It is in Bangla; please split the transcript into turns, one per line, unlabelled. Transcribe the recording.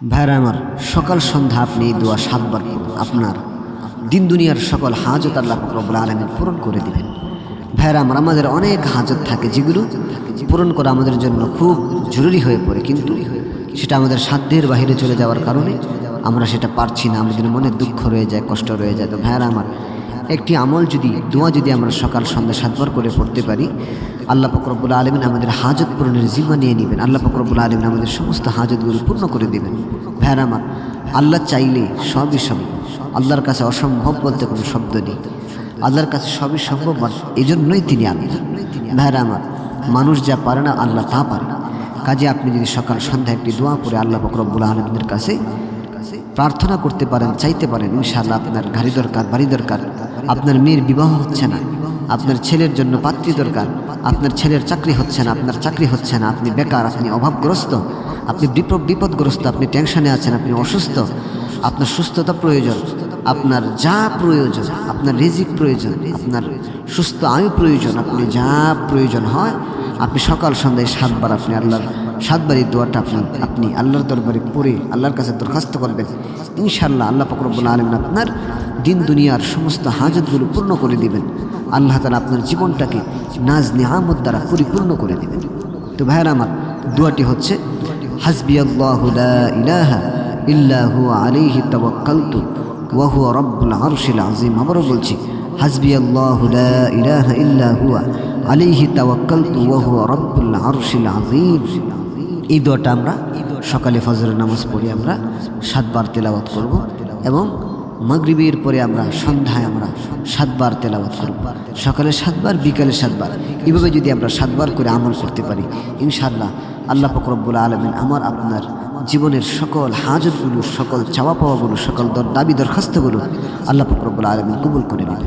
ভাইরা আমার, সকাল সন্ধ্যা আপনি দোয়া সাতবার করুন আপনার দিন দুনিয়ার সকল হাজত আল্লাহ রব্লা আলমিন পূরণ করে দিবেন। ভাইরা আমার, আমাদের অনেক হাজত থাকে যেগুলো পূরণ করা আমাদের জন্য খুব জরুরি হয়ে পড়ে, কিন্তু সেটা আমাদের সাধ্যের বাহিরে চলে যাওয়ার কারণে আমরা সেটা পারছি না। আমাদের মনে দুঃখ রয়ে যায়, কষ্ট রয়ে যায়। তো ভাইরা আমার একটি আমল যদি, দোয়া যদি আমরা সকাল, সন্ধ্যা সাতবার করে পড়তে পারি, আল্লাহ ফকরবুল আলমিন আমাদের হাজত পূরণের জিম্মা নিয়ে নেবেন। আল্লাহ ফকরবুল আলমিন আমাদের সমস্ত হাজতগুলো পূর্ণ করে দেবেন। ভ্যার আমার, আল্লাহ চাইলে সবই সম্ভব। আল্লাহর কাছে অসম্ভব বলতে কোনো শব্দ নেই। আল্লাহর কাছে সবই সম্ভব এই জন্যই তিনি আল্লাহ ভ্যার আমার, মানুষ যা পারে না, আল্লাহ তা পারে। না কাজে আপনি যদি সকাল, সন্ধ্যা একটি দোয়া করে আল্লাহ ফকরবুল আলমিনের কাছে প্রার্থনা করতে পারেন, চাইতে পারেন, ইনশাআল্লাহ আপনার গাড়ি দরকার, বাড়ি দরকার। আপনার মেয়ের বিবাহ হচ্ছে না, আপনার ছেলের জন্য পাত্রী দরকার, আপনার ছেলের চাকরি হচ্ছে না, আপনার চাকরি হচ্ছে না, আপনি বেকার, আপনি অভাবগ্রস্ত, আপনি বিপদ বিপদগ্রস্ত, আপনি টেনশনে আছেন, আপনি অসুস্থ, আপনার সুস্থতা প্রয়োজন, আপনার যা প্রয়োজন, আপনার রিজিক প্রয়োজন, আপনার সুস্থ আয়ু প্রয়োজন, আপনি যা প্রয়োজন হয়, আপনি সকাল সন্ধ্যায় সাতবার আপনি আল্লাহর সাতবার এই দোয়াটা আপনি আপনি আল্লাহর দরবারে পড়ে আল্লাহর কাছে দরখাস্ত করবেন। ইনশাল্লাহ আল্লাহ ফকরবুল্লা আলমিন আপনার দিন দুনিয়ার সমস্ত হাজতগুলো পূর্ণ করে দিবেন। আল্লাহ তালা আপনার জীবনটাকে নাজ নিয়ামত দ্বারা পরিপূর্ণ করে দেবেন। তো ভাইয়ের আমার, দোয়াটি হচ্ছে হাসবি আল্লাহ ইলাহা ইল্লাহু আলাইহি তাওয়াক্কালতু ওয়া রব্বুল আরশিল আযীম। আবারও বলছি হুয়া রব্বুল আরশিল আযীম। এই দোয়াটা আমরা সকালে ফজরের নামাজ পড়ে আমরা সাতবার তেলাওয়াত করব এবং মাগরিবের পরে আমরা সন্ধ্যায় আমরা সাতবার তেলাওয়াত করব। সকালে সাতবার, বিকালে সাতবার। এভাবে যদি আমরা সাতবার করে আমল করতে পারি, ইনশাআল্লাহ আল্লাহ ফকরব্বুল আলমিন আমার আপনার জীবনের সকল হাজতগুলো, সকল চাওয়া পাওয়াগুলো, সকল দাবি দরখাস্তগুলো আল্লাহ ফকরব্বুল আলমিন কবুল করে নেবেন।